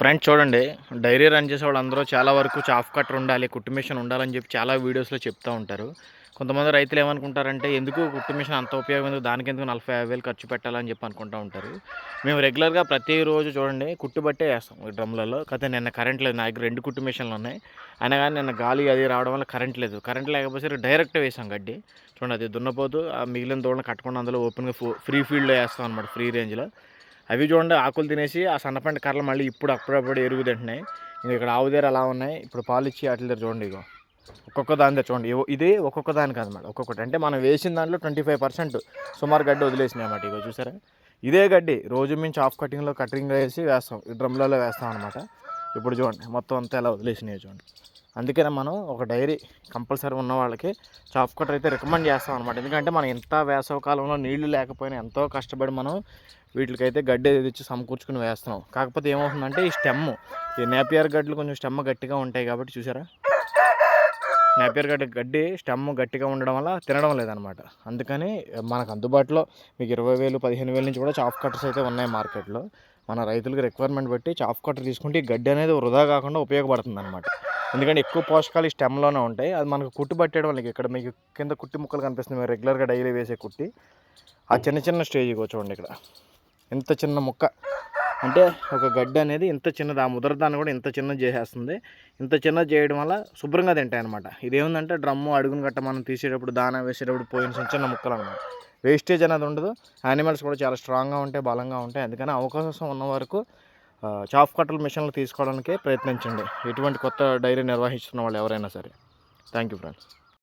Friends చూడండి dairy run చేసే వాళ్ళందరూ చాలా వరకు చాఫ్ కట్టర్ ఉండాలి కుట్టు మిషన్ ఉండాలని చెప్పి చాలా వీడియోస్లో చెప్తూ ఉంటారు. కొంతమంది రైతులు ఏమనుకుంటారంటే ఎందుకు కుట్టు మిషన్ అంత ఉపయోగం ఎందుకు దానికి ఎందుకు నలభై యాభై వేలు ఖర్చు పెట్టాలని చెప్పి అనుకుంటూ ఉంటారు. మేము రెగ్యులర్గా ప్రతిరోజు చూడండి కుట్టు బట్టే వేస్తాం ఈ డ్రమ్లలో. కాకపోతే నిన్న కరెంట్ లేదు నా దగ్గర రెండు కుట్టు మిషన్లు ఉన్నాయి. అయినా కానీ నిన్న గాలి అది రావడం వల్ల కరెంట్ లేదు. కరెంట్ లేకపోతే డైరెక్ట్ వేసాం గడ్డి. చూడండి అది దున్నపోతూ ఆ మిగిలిన దూడను కట్టకుండా అందులో ఓపెన్గా ఫ్రీ ఫీల్డ్లో వేస్తాం అనమాట ఫ్రీ రేంజ్లో అవి చూడండి ఆకులు తినేసి ఆ సన్నపంట కర్రలు మళ్ళీ ఇప్పుడు అప్పుడప్పుడు ఎరుగు తింటున్నాయి ఇంకా ఇక్కడ ఆవు దగ్గర అలా ఉన్నాయి. ఇప్పుడు పాలు ఇచ్చి వాటి దగ్గర చూడండి ఇగో. ఒక్కొక్క దాని దగ్గర చూడండి. ఇదే ఇది ఒక్కొక్క దాని కాదన్నమాట ఒక్కొక్కటి. అంటే మనం వేసిన దాంట్లో ట్వంటీ ఫైవ్ పర్సెంట్ సుమారు గడ్డి వదిలేసినాయి అన్నమాట ఇగో చూసారా? ఇదే గడ్డి రోజు మించి ఆఫ్ కటింగ్లో కటింగ్ వేసి వేస్తాం. డ్రమ్లలో వేస్తాం అనమాట ఇప్పుడు చూడండి మొత్తం అంతా ఎలా వదిలేసినాయి చూడండి. అందుకనే మనం ఒక డైరీ కంపల్సరీ ఉన్న వాళ్ళకి చాప్ కటర్ అయితే రికమెండ్ చేస్తాం అనమాట ఎందుకంటే మనం ఎంత వేసవకాలంలో నీళ్ళు లేకపోయినా ఎంతో కష్టపడి మనం వీటికైతే గడ్డి తెచ్చి సమకూర్చుకుని వేస్తున్నాం. కాకపోతే ఏమవుతుందంటే ఈ స్టెమ్ ఈ నేపియర్ గడ్డలు కొంచెం స్టెమ్ గట్టిగా ఉంటాయి కాబట్టి చూసారా? నేపియర్ గడ్డ గడ్డి స్టెమ్ గట్టిగా ఉండడం వల్ల తినడం లేదనమాట అందుకని మనకు అందుబాటులో మీకు ఇరవై వేలు పదిహేను వేల నుంచి కూడా చాప్ కట్టర్స్ అయితే ఉన్నాయి మార్కెట్లో. మన రైతులకు రిక్వైర్మెంట్ బట్టి చాప్ కట్టర్ తీసుకుంటే ఈ గడ్డి అనేది వృధా కాకుండా ఉపయోగపడుతుంది అనమాట ఎందుకంటే ఎక్కువ పోషకాలు ఈ స్టెమ్లోనే ఉంటాయి. అది మనకు కుట్టు పట్టేయడం వాళ్ళకి ఇక్కడ మీకు కింద కుట్టి ముక్కలు కనిపిస్తుంది మీరు రెగ్యులర్గా డైలీ వేసే కుట్టి ఆ చిన్న చిన్న స్టేజ్ కూర్చోండి చూడండి ఇక్కడ. ఇంత చిన్న ముక్క అంటే ఒక గడ్డి అనేది ఇంత చిన్నది ఆ ముద్రదాన్ని కూడా ఇంత చిన్నది చేసేస్తుంది. ఇంత చిన్నది చేయడం వల్ల శుభ్రంగా తింటాయి అనమాట ఇదేముందంటే డ్రమ్ము అడుగును గట్ట మనం తీసేటప్పుడు దానా వేసేటప్పుడు పోయిన చిన్న చిన్న ముక్కలు అనమాట వేస్టేజ్ అనేది ఉండదు. యానిమల్స్ కూడా చాలా స్ట్రాంగ్గా ఉంటాయి బలంగా ఉంటాయి. అందుకని అవకాశం ఉన్న వరకు ఆ, చాఫ్ కట్టల మిషన్లు తీసుకోవడానికి ప్రయత్నించండి. ఎటువంటి కొత్త డైరీ నిర్వహిస్తున్న వాళ్ళు ఎవరైనా సరే. Thank you friends